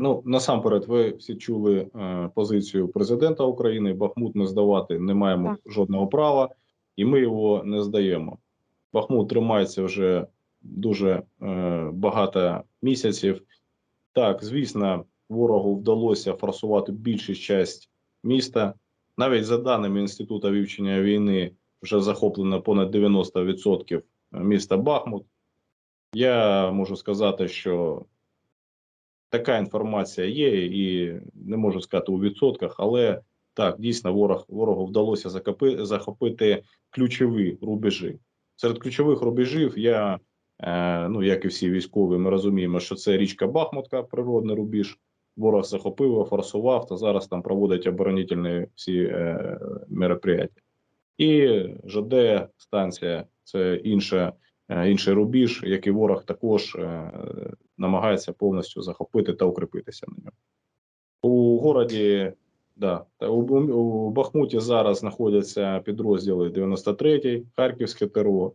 Ну насамперед, ви всі чули е, позицію президента України. Бахмут ми здавати не маємо жодного права, і ми його не здаємо. Бахмут тримається вже дуже е, багато місяців. Так, звісно, ворогу вдалося форсувати більшу часть міста. Навіть за даними інституту вивчення війни, вже захоплено понад 90% міста Бахмут. Я можу сказати, що така інформація є, і не можу сказати у відсотках, але так, дійсно, ворог ворогу вдалося закопи, захопити ключові рубежі. Серед ключових рубежів я, е, ну як і всі військові, ми розуміємо, що це річка Бахмутка, природний рубіж. Ворог захопив, форсував та зараз там проводять оборонительні всі е, мероприятия. І ЖД станція це інше, е, інший рубіж, який ворог також е, намагається повністю захопити та укріпитися на ньому. У городі, да, у, у Бахмуті зараз знаходяться підрозділи 93-й, Харківське ТРО.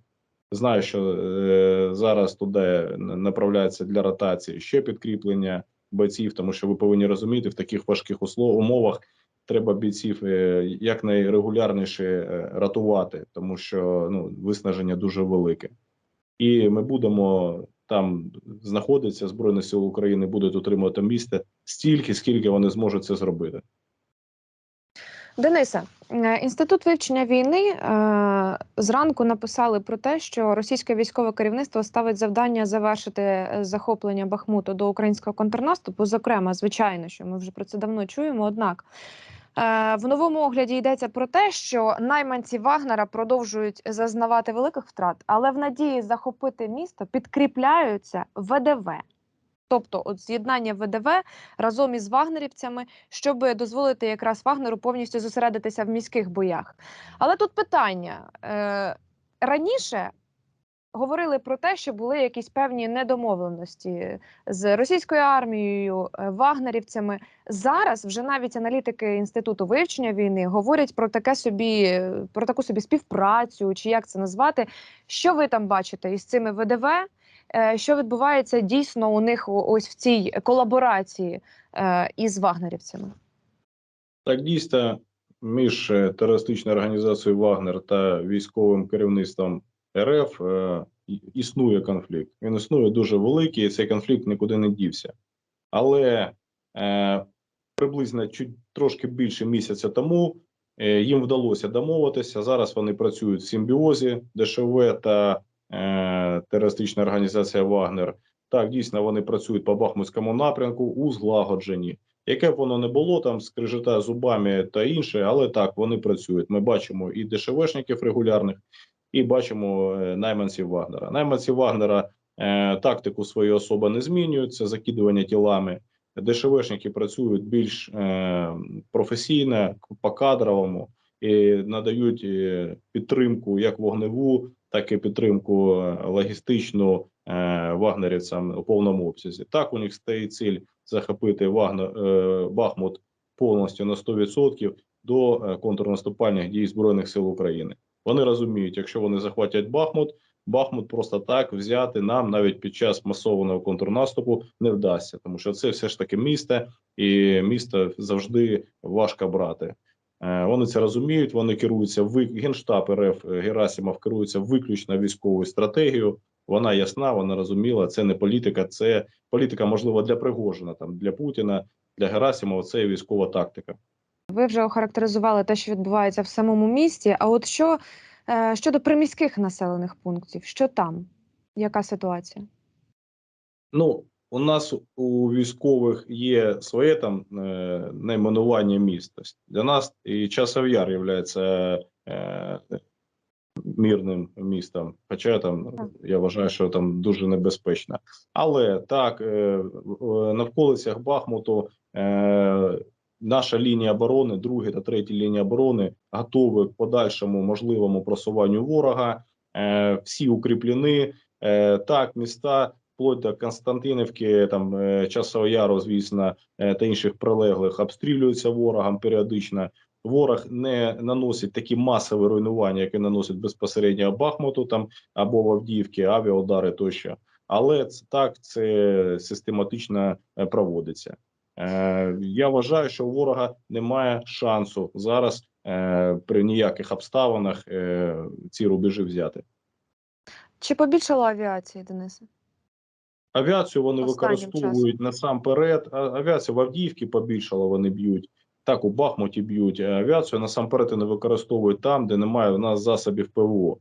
Знаю, що е, зараз туди направляється для ротації ще підкріплення бойців, тому що ви повинні розуміти, в таких важких услов, умовах треба бійців е, якнайрегулярніше е, рятувати, тому що ну, виснаження дуже велике. І ми будемо там знаходитися Збройні Сили України, будуть утримувати місце стільки, скільки вони зможуть це зробити. Дениса, е, інститут вивчення війни е, зранку написали про те, що російське військове керівництво ставить завдання завершити е, захоплення Бахмуту до українського контрнаступу. Зокрема, звичайно, що ми вже про це давно чуємо. Однак в новому огляді йдеться про те, що найманці Вагнера продовжують зазнавати великих втрат, але в надії захопити місто підкріпляються ВДВ. Тобто, от з'єднання ВДВ разом із вагнерівцями, щоб дозволити якраз Вагнеру повністю зосередитися в міських боях. Але тут питання е, раніше говорили про те, що були якісь певні недомовленості з російською армією, е, вагнерівцями. Зараз вже навіть аналітики інституту вивчення війни говорять про таке собі, про таку собі співпрацю, чи як це назвати. Що ви там бачите із цими ВДВ? Е, що відбувається дійсно у них ось в цій колаборації е, із вагнерівцями? Так, дійсно, між терористичною організацією Вагнер та військовим керівництвом РФ е, існує конфлікт. Він існує дуже великий, і цей конфлікт нікуди не дівся. Але е, приблизно чуть трошки більше місяця тому е, їм вдалося домовитися. Зараз вони працюють в симбіозі ДШВ та терористична організація Вагнер. Так, дійсно вони працюють по Бахмутському напрямку у злагодженні. Яке б воно не було, там скрижета зубами та інше, але так вони працюють. Ми бачимо і ДШВшників регулярних, і бачимо е, найманців Вагнера. Найманці Вагнера е, тактику своєї особи не змінюють, це закидування тілами. ДШВшники працюють більш е, професійно, по кадровому і надають е, підтримку як вогневу, так і підтримку е, логістичну е, вагнерівцям у повному обсязі. Так у них стоїть ціль захопити Вагнер Бахмут повністю на 100% до контрнаступальних дій збройних сил України. Вони розуміють, якщо вони захватять Бахмут. Бахмут просто так взяти нам навіть під час масованого контрнаступу не вдасться, тому що це все ж таки місто, і місто завжди важко брати. Е, вони це розуміють. Вони керуються в генштаб РФ е, Герасимов керується виключно військовою стратегією. Вона ясна, вона розуміла. Це не політика, це політика, можливо, для Пригожина, там для Путіна, для Герасимова. Це військова тактика. Ви вже охарактеризували те, що відбувається в самому місті. А от що е, щодо приміських населених пунктів, що там? Яка ситуація? Ну у нас у військових є своє там е, найменування міста. Для нас і часов яр є е, мирним містом. Хоча там я вважаю, що там дуже небезпечно. Але так на вколицях Бахмуту. Наша лінія оборони, друга та третя лінія оборони готові к подальшому можливому просуванню ворога. Е, всі укріплені е, так, міста вплоть до Константинівки, там е, Часового Яру, звісно, е, та інших прилеглих обстрілюються ворогом періодично. Ворог не наносить такі масові руйнування, які наносить безпосередньо Бахмуту там або в Авдіївці, авіаудари тощо. Але це так це систематично е, проводиться. Е, я вважаю, що у ворога немає шансу зараз е, при ніяких обставинах е, ці рубежі взяти. Чи побільшало авіації, Денисе? Авіацію вони Останнім використовують насамперед. а- Авіацію в Авдіївці побільшало, вони б'ють. Так, у Бахмуті б'ють. Авіацію насамперед вони використовують там, де немає в нас засобів ПВО.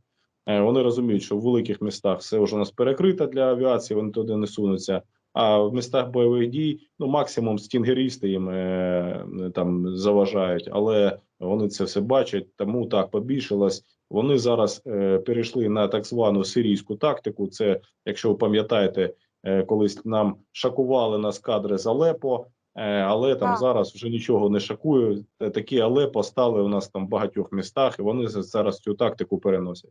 Вони розуміють, що в великих містах все вже у нас перекрито для авіації, вони туди не сунуться. А в містах бойових дій, ну максимум стінгерісти їм е, там заважають, але вони це все бачать. Тому так побільшилось. Вони зараз е, перейшли на так звану сирійську тактику. Це, якщо ви пам'ятаєте, Е, колись нам шокували нас кадри з Алепо, е, але там Так. зараз вже нічого не шокує. Е, Такі Алепо стали у нас там в багатьох містах, і вони за- зараз цю тактику переносять.